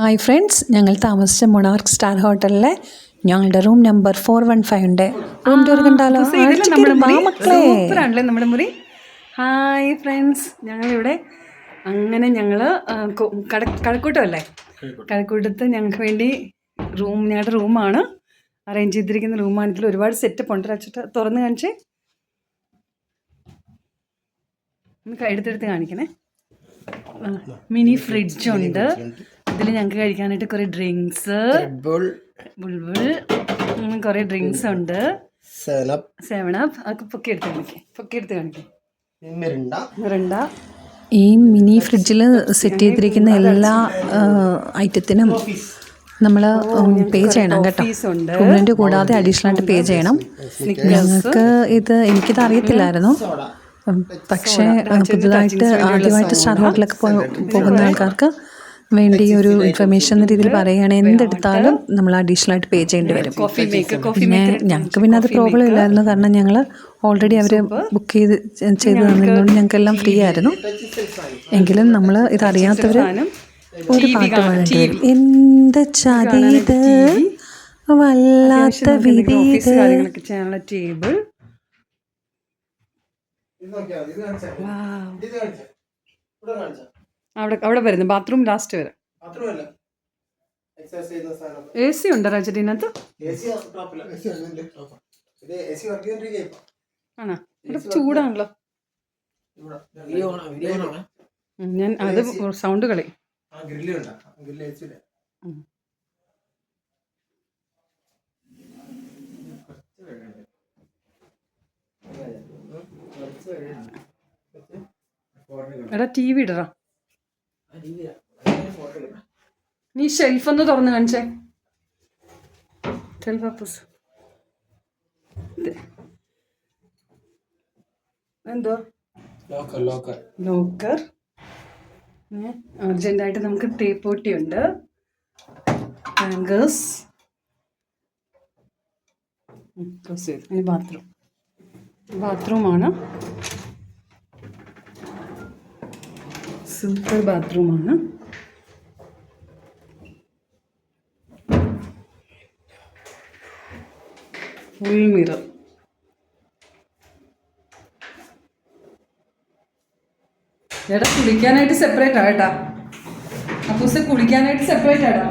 Hi friends ഞങ്ങൾ താമസിച്ച monarch star ഹോട്ടലിലെ ഞങ്ങളുടെ room number four one five ഉണ്ട്. റൂം ടൂർ കണ്ടാലോ? നമ്മുടെ മുറി? ഹായ് ഫ്രണ്ട്സ് ഞങ്ങളിവിടെ അങ്ങനെ ഞങ്ങൾ കട കഴക്കൂട്ടമല്ലേ കഴക്കൂട്ടത്ത് ഞങ്ങൾക്ക് വേണ്ടി റൂം ഞങ്ങളുടെ റൂമാണ് അറേഞ്ച് ചെയ്തിരിക്കുന്ന റൂമാണ് ഇതിൽ ഒരുപാട് സെറ്റപ്പ് ഉണ്ട്. വെച്ചിട്ട് തുറന്ന് കാണിച്ച്. എടുത്തെടുത്ത് കാണിക്കണേ. മിനി ഫ്രിഡ്ജ് ഉണ്ട്. ഇതിൽ ഞങ്ങൾക്ക് കഴിക്കാനായിട്ട് കുറേ ഡ്രിങ്ക്സ് ബുൾ ബുൾബുൾ കുറേ ഡ്രിങ്ക്സ് ഉണ്ട്. സെവനപ്പ് അതൊക്കെ പൊക്കി എടുത്ത് കാണിക്കേ. പൊക്കി എടുത്ത് കാണിക്കേ. മിറിണ്ട ഈ മിനി ഫ്രിഡ്ജിൽ സെറ്റ് ചെയ്തിരിക്കുന്ന എല്ലാ ഐറ്റത്തിനും നമ്മൾ പേ ചെയ്യണം കേട്ടോ. ഫീസ് കൂടാതെ അഡീഷണൽ ആയിട്ട് പേ ചെയ്യണം. ഞങ്ങൾക്ക് ഇത് എനിക്കിത് അറിയത്തില്ലായിരുന്നു. പക്ഷേ പുതുതായിട്ട് ആദ്യമായിട്ട് സ്റ്റാർ ഹോട്ടലൊക്കെ പോകുന്ന ആൾക്കാർക്ക് വേണ്ടി ഒരു ഇൻഫർമേഷൻ എന്ന രീതിയിൽ പറയുകയാണെങ്കിൽ എന്തെടുത്താലും നമ്മൾ അഡീഷണൽ ആയിട്ട് പേ ചെയ്യേണ്ടി വരും. കോഫി മേക്കർ കോഫി പിന്നെ ഞങ്ങൾക്ക് പിന്നെ അത് പ്രോബ്ലം ഇല്ലായിരുന്നു. കാരണം ഞങ്ങൾ ഓൾറെഡി അവർ ബുക്ക് ചെയ്ത് ചെയ്ത് തന്നതുകൊണ്ട് ഞങ്ങൾക്കെല്ലാം ഫ്രീ ആയിരുന്നു. എങ്കിലും നമ്മൾ ഇതറിയാത്തവർ ഒരു പാട്ട് പാടേണ്ടി വരും. എന്ത് ചതി ഇത് വല്ലാത്ത വിധി ഇത്. കാണിച്ചാൽ ഇവിടെ ടേബിൾ അവിടെ അവിടെ വരുന്നു. ബാത്റൂം ലാസ്റ്റ് വരെ. എ സി ഉണ്ട് ഇപ്പൊ. ആണോ? ഇവിടെ ചൂടാണല്ലോ. ഇവിടെ. വീഡിയോ ഓണാ വീഡിയോ ഓണാണ് ഞാൻ അത് സൗണ്ട് കളി. എടാ ടി. വി ഇടറാ. നീ ഷെൽഫ് ഒന്ന് തുറന്ന് കാണിച്ചേ. ഷെൽഫ് അപ്പൂസ് എന്തോ? ലോക്കർ ലോക്കർ ലോക്കർ അർജന്റായിട്ട് നമുക്ക് തേപ്പോട്ടി ഉണ്ട് ഹാങ്കേഴ്സ് ഇനി ബാത്റൂം ബാത്റൂമാണ് സൂപ്പർ ബാത്റൂമാണ് ഫുൾ മിറർ എടാ കുളിക്കാനായിട്ട് സെപ്പറേറ്റ് ആട്ടാ അപ്പൂസ് കുളിക്കാനായിട്ട് സെപ്പറേറ്റ് ആടാ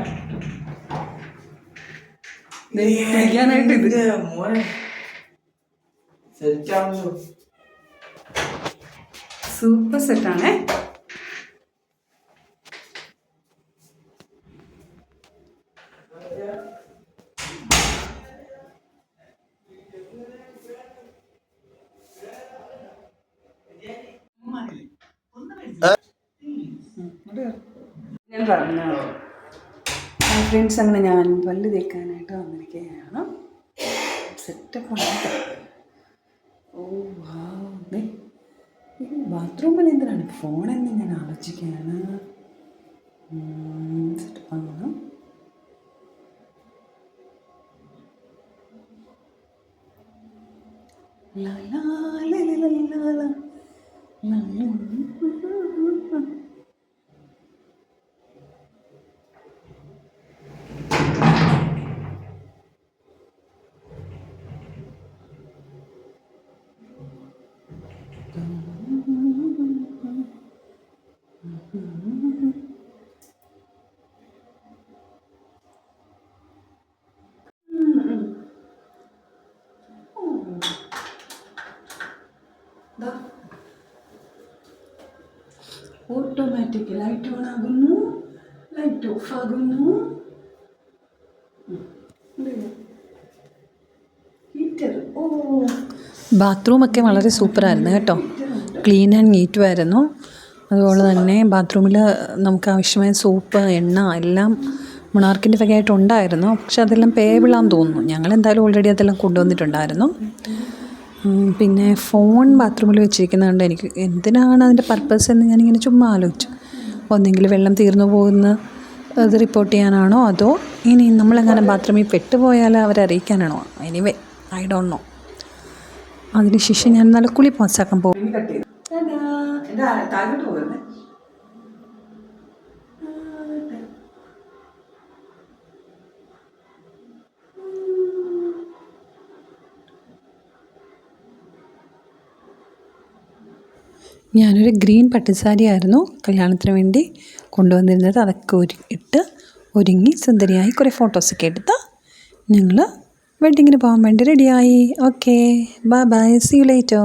കുളിക്കാനായിട്ട് ഇത്. സൂപ്പർ സെറ്റാണേ ഞാൻ പറഞ്ഞു ഫ്രണ്ട്സ് അങ്ങനെ ഞാൻ പല്ല് തേക്കാനായിട്ട് വന്നിരിക്കുകയാണ് സെറ്റപ്പാണ് ഓ വാ ബാത്റൂമിൽ എന്തിനാണ് ഫോണെന്ന് ഞാൻ ആലോചിക്കുകയാണ് സെറ്റപ്പാണ് ലാ ലാലാ ലാലാ ലാലാ ലാ ലാ. ലാ ഓട്ടോമാറ്റിക് ലൈറ്റ് ഓൺ ആകുന്നു ലൈറ്റ് ഓഫ് ആകുന്നു. ഹീറ്റർ ഓ. ബാത്റൂമൊക്കെ വളരെ സൂപ്പറായിരുന്നു കേട്ടോ. ക്ലീൻ ആൻഡ് നീറ്റും ആയിരുന്നു. അതുപോലെ തന്നെ ബാത്റൂമിൽ നമുക്ക് ആവശ്യമായ സോപ്പ് എണ്ണ എല്ലാം മണാർക്കിന്റെ വകയായിട്ട് ഉണ്ടായിരുന്നു. പക്ഷെ അതെല്ലാം പേബിളാന്ന് തോന്നുന്നു. ഞങ്ങൾ എന്തായാലും ഓൾറെഡി അതെല്ലാം കൊണ്ടുവന്നിട്ടുണ്ടായിരുന്നു. പിന്നെ ഫോൺ ബാത്റൂമിൽ വെച്ചിരിക്കുന്നതുകൊണ്ട് എനിക്ക് എന്തിനാണ് അതിന്റെ പർപ്പസ് എന്ന് ഞാനിങ്ങനെ ചുമ്മാ ആലോചിച്ചു. ഒന്നെങ്കിൽ വെള്ളം തീർന്നു പോകുന്ന അത് റിപ്പോർട്ട് ചെയ്യാനാണോ? അതോ ഇനി നമ്മളെങ്ങനെ ബാത്റൂമിൽ പെട്ടുപോയാൽ അവരെ അറിയിക്കാനാണോ? എനിവേ ഐ ഡോണ്ട് നോ അതിനുശേഷം ഞാൻ നല്ല കുളി പാസ്സാക്കാൻ പോകും കട്ട് ചെയ്തു എന്റെ താഴോട്ട് പോകുന്നത് ഞാനൊരു ഗ്രീൻ പട്ടുസാരി ആയിരുന്നു കല്യാണത്തിന് വേണ്ടി കൊണ്ടുവന്നിരുന്നത്. അതൊക്കെ ഒരു ഇട്ട് ഒരുങ്ങി സുന്ദരിയായി കുറേ ഫോട്ടോസൊക്കെ എടുത്ത് ഞങ്ങൾ വെഡ്ഡിങ്ങിന് പോകാൻ വേണ്ടി റെഡിയായി okay bye bye see you later